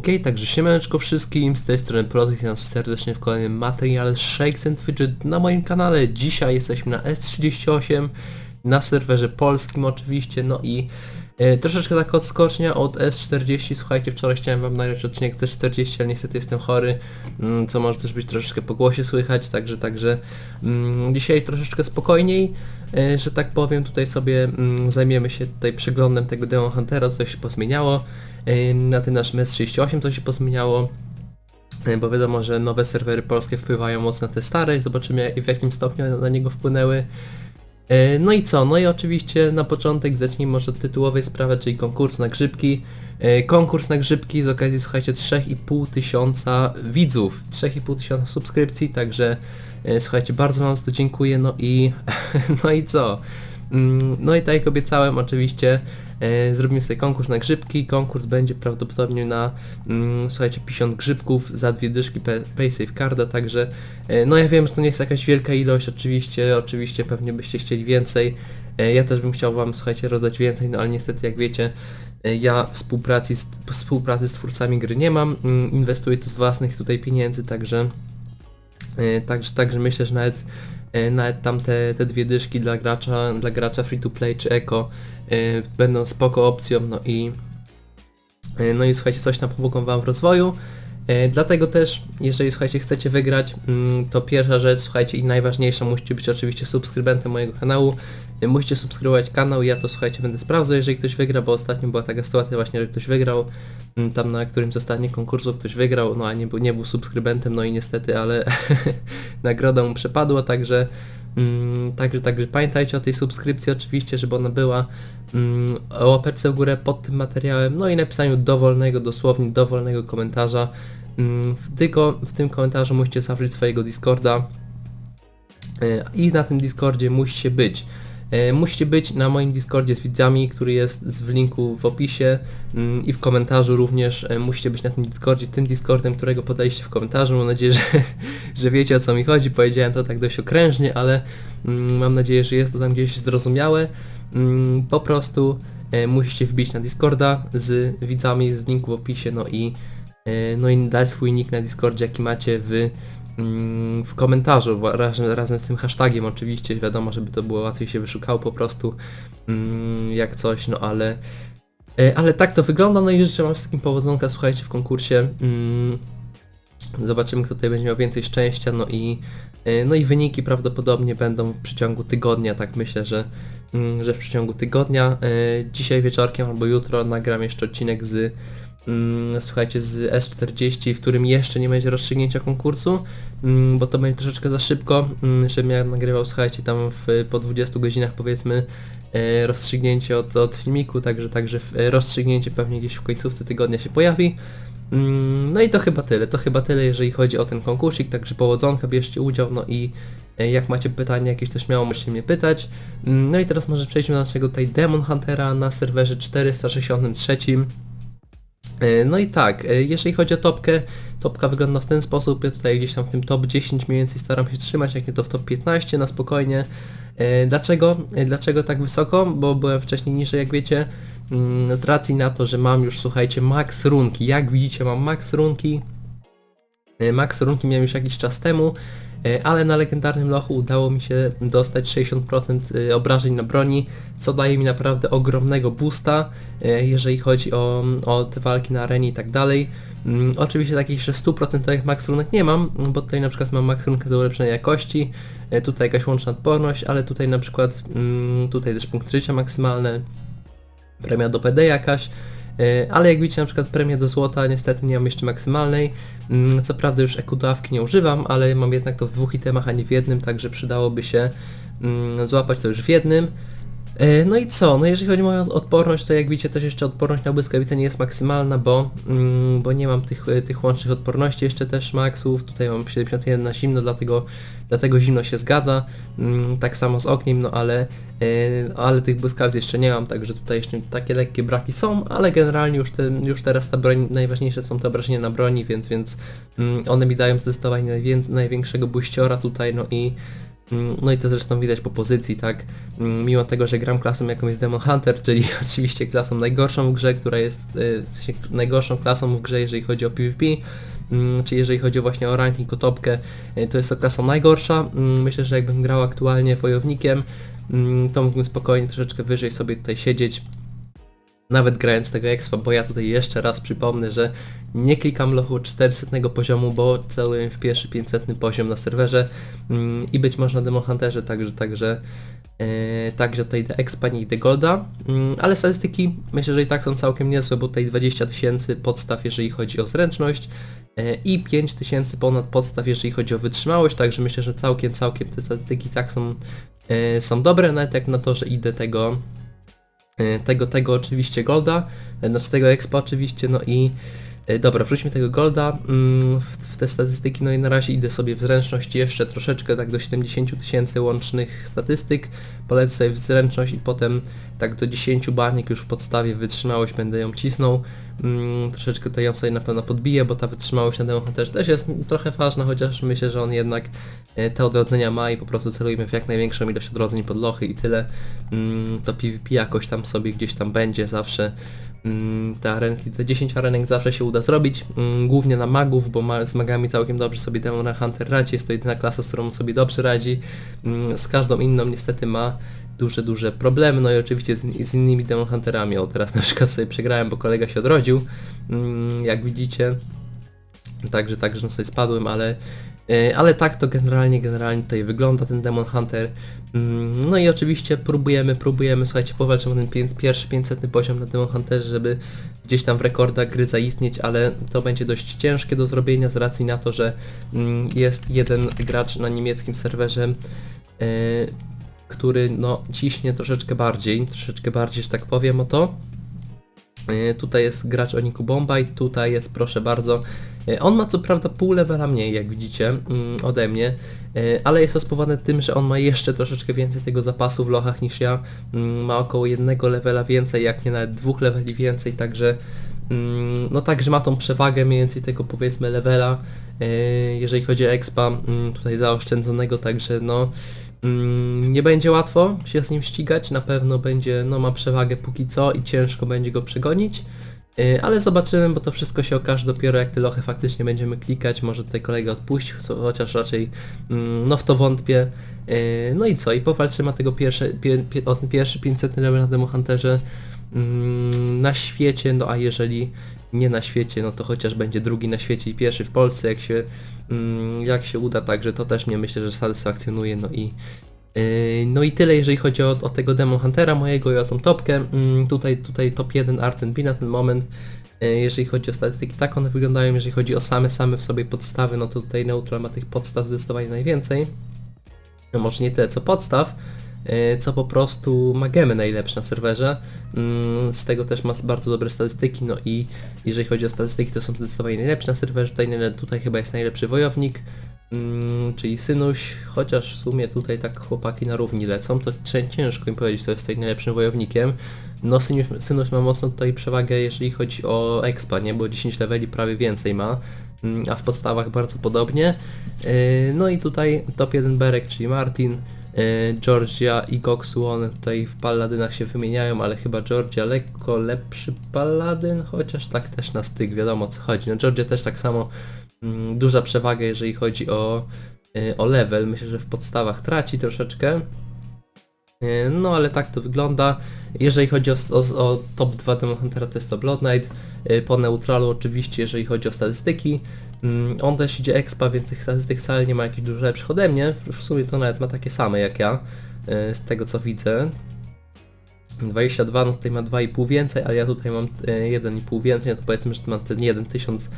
Okej, także siemaneczko wszystkim, z tej strony nas serdecznie w kolejnym materiale Shakes and Fidget na moim kanale. Dzisiaj jesteśmy na S38, na serwerze polskim oczywiście, no i troszeczkę tak odskocznia od S40, słuchajcie, wczoraj chciałem wam nagrać odcinek z S40, ale niestety jestem chory, mm, co może też być troszeczkę po głosie słychać, także, także mm, dzisiaj troszeczkę spokojniej, e, że tak powiem, tutaj sobie mm, zajmiemy się tutaj przeglądem tego Demon Huntera, co się pozmieniało. Ym, Na tym naszym S38 to się pozmieniało, bo wiadomo, że nowe serwery polskie wpływają mocno na te stare i zobaczymy w jakim stopniu na niego wpłynęły. Y, No i co? No i oczywiście na początek zacznijmy może od tytułowej sprawy, czyli konkursu na grzybki. Y, Konkurs na grzybki z okazji, słuchajcie, 3,5 tysiąca widzów, 3,5 tysiąca subskrypcji, także y, słuchajcie, bardzo wam za to dziękuję, no i no i co? Mm, No i tak jak obiecałem, oczywiście e, zrobimy sobie konkurs na grzybki. Konkurs będzie prawdopodobnie na, mm, słuchajcie, 50 grzybków za dwie dyszki Pay- PaySafe Carda, także e, no ja wiem, że to nie jest jakaś wielka ilość, oczywiście, oczywiście pewnie byście chcieli więcej. E, ja też bym chciał wam, słuchajcie, rozdać więcej, no ale niestety jak wiecie, ja współpracy z, współpracy z twórcami gry nie mam, mm, inwestuję to z własnych tutaj pieniędzy, także Także, także myślę, że nawet, nawet tam te, te dwie dyszki dla gracza, dla gracza free to play czy eco e, będą spoko opcją, no i e, no i słuchajcie, coś tam pomogą wam w rozwoju. E, Dlatego też, jeżeli słuchajcie, chcecie wygrać, mm, to pierwsza rzecz, słuchajcie, i najważniejsza, musicie być oczywiście subskrybentem mojego kanału. Musicie subskrybować kanał, ja to słuchajcie, będę sprawdzał, jeżeli ktoś wygra, bo ostatnio była taka sytuacja właśnie, że ktoś wygrał, mm, tam na którymś z ostatnich konkursów ktoś wygrał, no a nie był, nie był subskrybentem, no i niestety, ale nagroda mu przepadła, także mm, także, także pamiętajcie o tej subskrypcji oczywiście, żeby ona była mm, o łapeczce w górę pod tym materiałem, no i napisaniu dowolnego, dosłownie dowolnego komentarza. Mm, tylko w tym komentarzu musicie zawrzeć swojego Discorda E, i na tym Discordzie musicie być. E, Musicie być na moim Discordzie z widzami, który jest w linku w opisie mm, i w komentarzu również e, musicie być na tym Discordzie, tym Discordem, którego podaliście w komentarzu. Mam nadzieję, że, że wiecie o co mi chodzi. Powiedziałem to tak dość okrężnie, ale mm, mam nadzieję, że jest to tam gdzieś zrozumiałe. Mm, Po prostu e, musicie wbić na Discorda z widzami z linku w opisie, no i no i dać swój nick na Discordzie, jaki macie w w komentarzu, razem, razem z tym hashtagiem oczywiście, wiadomo, żeby to było łatwiej się wyszukało po prostu mm, jak coś, no ale e, ale tak to wygląda, no i życzę wam wszystkim powodzonka, słuchajcie, w konkursie. Mm, Zobaczymy, kto tutaj będzie miał więcej szczęścia, no i e, no i wyniki prawdopodobnie będą w przeciągu tygodnia, tak myślę, że, mm, że w przeciągu tygodnia. E, Dzisiaj wieczorkiem albo jutro nagram jeszcze odcinek z mm, słuchajcie, z S40, w którym jeszcze nie będzie rozstrzygnięcia konkursu, mm, bo to będzie troszeczkę za szybko, mm, żebym ja nagrywał, słuchajcie, tam w, po 20 godzinach powiedzmy e, rozstrzygnięcie od, od filmiku, także, także e, rozstrzygnięcie pewnie gdzieś w końcówce tygodnia się pojawi. Mm, No i to chyba tyle, to chyba tyle jeżeli chodzi o ten konkursik, także powodzonka, bierzcie udział, no i e, jak macie pytania jakieś to śmiało możecie mnie pytać. Mm, No i teraz może przejdźmy do naszego tutaj Demon Huntera na serwerze 463. E, No i tak, e, jeżeli chodzi o topkę, topka wygląda w ten sposób, ja tutaj gdzieś tam w tym top 10 mniej więcej staram się trzymać, jak nie to w top 15 na spokojnie. E, Dlaczego? Dlaczego tak wysoko? Bo byłem wcześniej niżej, jak wiecie, mm, z racji na to, że mam już, słuchajcie, max runki. Jak widzicie, mam max runki. Max runki miałem już jakiś czas temu, ale na legendarnym lochu udało mi się dostać 60% e, obrażeń na broni, co daje mi naprawdę ogromnego boosta, e, jeżeli chodzi o, o te walki na arenie i tak dalej. Mm, Oczywiście takich jeszcze 100% max runek nie mam, bo tutaj na przykład mam max runkę do ulepszonej jakości, e, tutaj jakaś łączna odporność, ale tutaj na przykład mm, tutaj też punkt życia maksymalne, premia do PD jakaś, e, ale jak widzicie na przykład premię do złota niestety nie mam jeszcze maksymalnej, Mm, co prawda już ekudawki nie używam, ale mam jednak to w dwóch itemach, a nie w jednym, także przydałoby się mm, złapać to już w jednym. E, No i co? No jeżeli chodzi o moją odporność, to jak widzicie też jeszcze odporność na błyskawice nie jest maksymalna, bo, mm, bo nie mam tych, tych łącznych odporności jeszcze też maksów. Tutaj mam 71 na zimno, dlatego, dlatego zimno się zgadza. Mm, Tak samo z ogniem, no ale, e, ale tych błyskawic jeszcze nie mam, także tutaj jeszcze takie lekkie braki są, ale generalnie już, te, już teraz ta broń, najważniejsze są te obrażenia na broni, więc, więc mm, one mi dają zdecydowanie najwię- największego buściora tutaj, no i No i to zresztą widać po pozycji, tak? Mm, Mimo tego, że gram klasą jaką jest Demon Hunter, czyli oczywiście klasą najgorszą w grze, która jest e, najgorszą klasą w grze, jeżeli chodzi o PvP, mm, czy jeżeli chodzi właśnie o ranking, o topkę, e, to jest to klasa najgorsza. Mm, Myślę, że jakbym grał aktualnie wojownikiem, mm, to mógłbym spokojnie troszeczkę wyżej sobie tutaj siedzieć, nawet grając tego expa, bo ja tutaj jeszcze raz przypomnę, że nie klikam lochu 400 poziomu, bo celuję w pierwszy 500 poziom na serwerze mm, i być może na Demon Hunterze, także, także, e, także tutaj idę expa, nie idę golda, mm, ale statystyki myślę, że i tak są całkiem niezłe, bo tutaj 20 tysięcy podstaw, jeżeli chodzi o zręczność e, i 5 tysięcy ponad podstaw, jeżeli chodzi o wytrzymałość, także myślę, że całkiem, całkiem te statystyki tak są, e, są dobre, nawet jak na to, że idę tego tego, tego oczywiście Golda, e, znaczy tego Expa oczywiście, no i e, dobra, wróćmy tego Golda mm, w, te statystyki, no i na razie idę sobie w zręczność jeszcze troszeczkę, tak do 70 tysięcy łącznych statystyk, polecę sobie w zręczność i potem tak do 10 barnik już w podstawie wytrzymałość będę ją cisnął, mm, troszeczkę to ją sobie na pewno podbiję, bo ta wytrzymałość na Demon Hunterze też jest trochę ważna, chociaż myślę, że on jednak te odrodzenia ma i po prostu celujemy w jak największą ilość odrodzeń pod lochy i tyle. Mm, To PvP jakoś tam sobie gdzieś tam będzie zawsze. Mm, Te arenki, te 10 arenek zawsze się uda zrobić, mm, głównie na magów, bo ma, z magami całkiem dobrze sobie Demon Hunter radzi, jest to jedyna klasa, z którą sobie dobrze radzi. Z każdą inną niestety ma duże, duże problemy, no i oczywiście z, z innymi Demon Hunterami, o teraz na przykład sobie przegrałem, bo kolega się odrodził, jak widzicie. Także, także no sobie spadłem, ale, e, ale tak to generalnie, generalnie tutaj wygląda ten Demon Hunter. Mm, No i oczywiście próbujemy, próbujemy, słuchajcie, powalczymy ten pierwszy 500 poziom na Demon Hunterze, żeby gdzieś tam w rekordach gry zaistnieć, ale to będzie dość ciężkie do zrobienia z racji na to, że mm, jest jeden gracz na niemieckim serwerze, e, który no ciśnie troszeczkę bardziej, troszeczkę bardziej, że tak powiem o to. E, Tutaj jest gracz o niku Bombay, tutaj jest proszę bardzo. E, On ma co prawda pół levela mniej, jak widzicie, mm, ode mnie, e, ale jest to spowodowane tym, że on ma jeszcze troszeczkę więcej tego zapasu w lochach niż ja. Mm, Ma około jednego levela więcej, jak nie nawet dwóch leveli więcej, także mm, no także ma tą przewagę mniej więcej tego powiedzmy levela, e, jeżeli chodzi o expa tutaj zaoszczędzonego, także no Nie będzie łatwo się z nim ścigać, na pewno będzie, no ma przewagę póki co i ciężko będzie go przegonić, ale zobaczymy, bo to wszystko się okaże dopiero jak te lochy faktycznie będziemy klikać, może tutaj kolega odpuści, cho- chociaż raczej mm, no w to wątpię. Yy, No i co, i powalczymy o tego pierwsze, pie, pie, o ten pierwszy 500 level na Demo Hunterze mm, na świecie, no a jeżeli nie na świecie, no to chociaż będzie drugi na świecie i pierwszy w Polsce, jak się, mm, jak się uda, także to też mnie myślę, że satysfakcjonuje, no i no i tyle jeżeli chodzi o, o tego Demon Huntera mojego i o tą topkę, Mm, tutaj, tutaj top 1 Art B na ten moment, Yy, jeżeli chodzi o statystyki, tak one wyglądają, jeżeli chodzi o same, same w sobie podstawy, no to tutaj Neutral ma tych podstaw zdecydowanie najwięcej, no może nie tyle co podstaw, e, co po prostu ma gemy najlepsze na serwerze. Mm, Z tego też ma bardzo dobre statystyki, no i jeżeli chodzi o statystyki, to są zdecydowanie najlepsze na serwerze. Tutaj, tutaj chyba jest najlepszy wojownik, mm, czyli Synuś, chociaż w sumie tutaj tak chłopaki na równi lecą, to cię- ciężko im powiedzieć, kto jest tutaj najlepszym wojownikiem. No Synuś, Synuś ma mocno tutaj przewagę, jeżeli chodzi o expa, nie? Bo 10 leveli prawie więcej ma, mm, a w podstawach bardzo podobnie. Yy, No i tutaj top 1 Berek, czyli Martin, yy, Georgia i Goxu, one tutaj w paladynach się wymieniają, ale chyba Georgia lekko lepszy paladyn, chociaż tak też na styk, wiadomo o co chodzi. No Georgia też tak samo duża przewaga, jeżeli chodzi o, yy, o level. Myślę, że w podstawach traci troszeczkę. Yy, No ale tak to wygląda. Jeżeli chodzi o, o, o top 2 Demon Huntera to jest to Blood Knight. Yy, Po neutralu oczywiście, jeżeli chodzi o statystyki. Mm, On też idzie expa, więc tych statystyk wcale nie ma jakichś dużo lepszych ode mnie. W sumie to nawet ma takie same jak ja, z tego co widzę. 22, no tutaj ma 2,5 więcej, ale ja tutaj mam yy, 1,5 więcej, no to powiedzmy, że mam ten 1000 yy,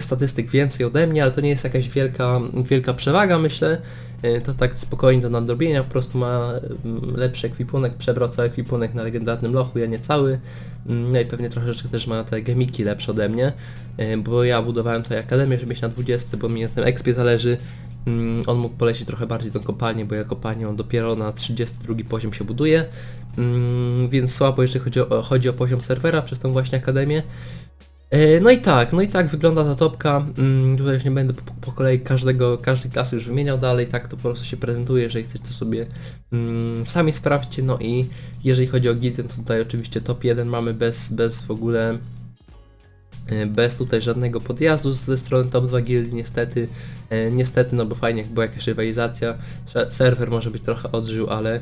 statystyk więcej ode mnie, ale to nie jest jakaś wielka, wielka przewaga myślę. Yy, To tak spokojnie do nadrobienia, po prostu ma mm, lepszy ekwipunek, przebrał cały ekwipunek na legendarnym lochu, ja nie cały. Mm, No i pewnie troszeczkę też ma te gemiki lepsze ode mnie, yy, bo ja budowałem tutaj akademię, żeby mieć na 20, bo mi na tym expie zależy. Mm, On mógł polecić trochę bardziej tą kopalnię, bo ja kopalnię on dopiero na 32 poziom się buduje, więc słabo jeżeli chodzi o, chodzi o poziom serwera przez tą właśnie akademię. E, No i tak, no i tak wygląda ta topka. Mm, Tutaj już nie będę po, po kolei każdego, każdej klasy już wymieniał dalej, tak to po prostu się prezentuje, jeżeli chcecie to sobie mm, sami sprawdźcie. No i jeżeli chodzi o gildię, to tutaj oczywiście top 1 mamy bez, bez w ogóle bez tutaj żadnego podjazdu ze strony top 2 gildii niestety. E, niestety, no bo fajnie jak była jakaś rywalizacja, serwer może być trochę odżył, ale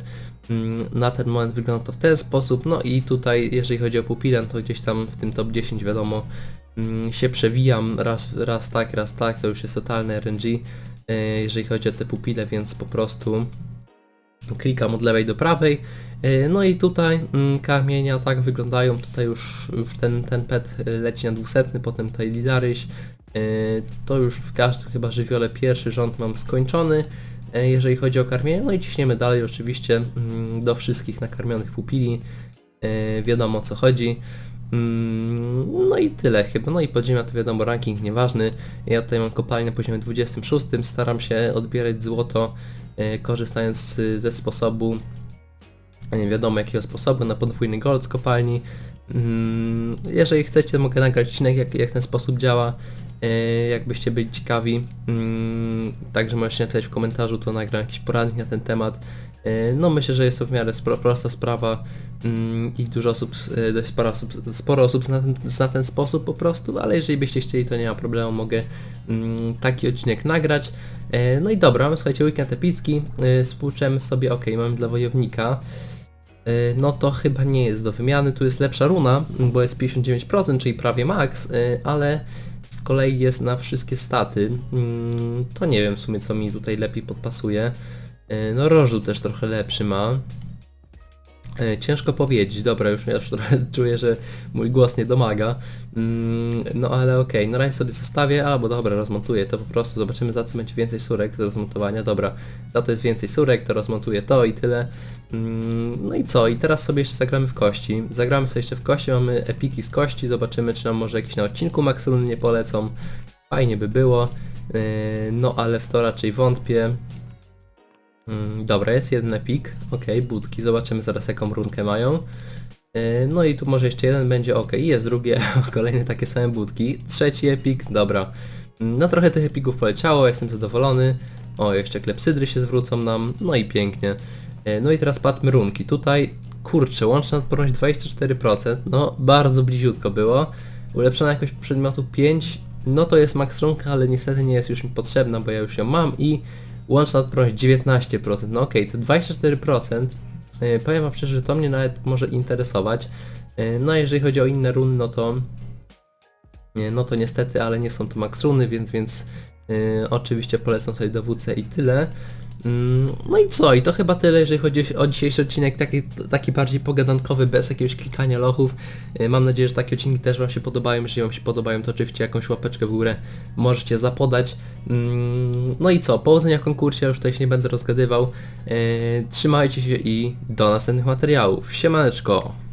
mm, na ten moment wygląda to w ten sposób. No i tutaj jeżeli chodzi o pupilę, to gdzieś tam w tym top 10 wiadomo mm, się przewijam raz, raz tak, raz tak, to już jest totalny RNG, e, jeżeli chodzi o te pupile, więc po prostu klikam od lewej do prawej. E, No i tutaj mm, karmienia tak wyglądają, tutaj już, już ten, ten pet e, leci na 200, potem tutaj Lidaryś. E, To już w każdym chyba żywiole pierwszy rząd mam skończony, jeżeli chodzi o karmienie. No i ciśniemy dalej oczywiście mm, do wszystkich nakarmionych pupili. Wiadomo o co chodzi. Mm, No i tyle chyba. No i podziemia to wiadomo ranking nieważny. Ja tutaj mam kopalnię na poziomie 26. Staram się odbierać złoto korzystając ze sposobu nie wiadomo jakiego sposobu na podwójny gold z kopalni. Mm, Jeżeli chcecie mogę nagrać odcinek jak, jak ten sposób działa. e, Jakbyście byli ciekawi. Mm, Także możecie napisać w komentarzu, to nagram jakiś poradnik na ten temat. E, No myślę, że jest to w miarę prosta sprawa mm, i dużo osób, e, dość sporo osób, sporo osób zna ten, zna ten sposób po prostu, ale jeżeli byście chcieli to nie ma problemu, mogę taki odcinek nagrać. No i dobra, mamy słuchajcie weekend epicki, spłuczemy sobie, ok, mamy dla wojownika. E, No to chyba nie jest do wymiany, tu jest lepsza runa, bo jest 59%, czyli prawie max, e, ale z kolei jest na wszystkie staty. Mm, To nie wiem w sumie co mi tutaj lepiej podpasuje. E, No rożu też trochę lepszy ma. E, Ciężko powiedzieć, dobra, już już trochę czuję, że mój głos nie domaga. Mm, No ale okej, na razie sobie zostawię, albo dobra, rozmontuję to po prostu, zobaczymy za co będzie więcej surek do rozmontowania. Dobra, za to jest więcej surek, to rozmontuję to i tyle. Mm, No i co, i teraz sobie jeszcze zagramy w kości. Zagramy sobie jeszcze w kości, mamy epiki z kości, zobaczymy czy nam może jakieś na odcinku Run nie polecą. Fajnie by było, Yy, no ale w to raczej wątpię. Mm, Dobra, jest jeden epik. Okej, budki. Zobaczymy zaraz jaką runkę mają. Yy, No i tu może jeszcze jeden będzie ok. I jest drugie, kolejne takie same budki. Trzeci epik, dobra. Mm, No trochę tych epików poleciało, jestem zadowolony. O, jeszcze klepsydry się zwrócą nam. No i pięknie. Yy, No i teraz patrzmy runki. Tutaj, kurczę, łączna odporność 24%. No, bardzo bliziutko było. Ulepszona jakość przedmiotu 5. No to jest max runka, ale niestety nie jest już mi potrzebna, bo ja już ją mam i łączna odporność 19%. No okej, te 24%, yy, powiem wam szczerze, że to mnie nawet może interesować. Yy, no jeżeli chodzi o inne runy, no to nie, no to niestety, ale nie są to max runy, więc, więc yy, oczywiście polecam sobie dowódcę i tyle. Mm, No i co? I to chyba tyle, jeżeli chodzi o dzisiejszy odcinek, taki, taki bardziej pogadankowy, bez jakiegoś klikania lochów. Yy, Mam nadzieję, że takie odcinki też Wam się podobają. Jeżeli Wam się podobają, to oczywiście jakąś łapeczkę w górę możecie zapodać. Mm, No i co? Powodzenia w konkursie, już tutaj się nie będę rozgadywał. Yy, Trzymajcie się i do następnych materiałów. Siemaneczko!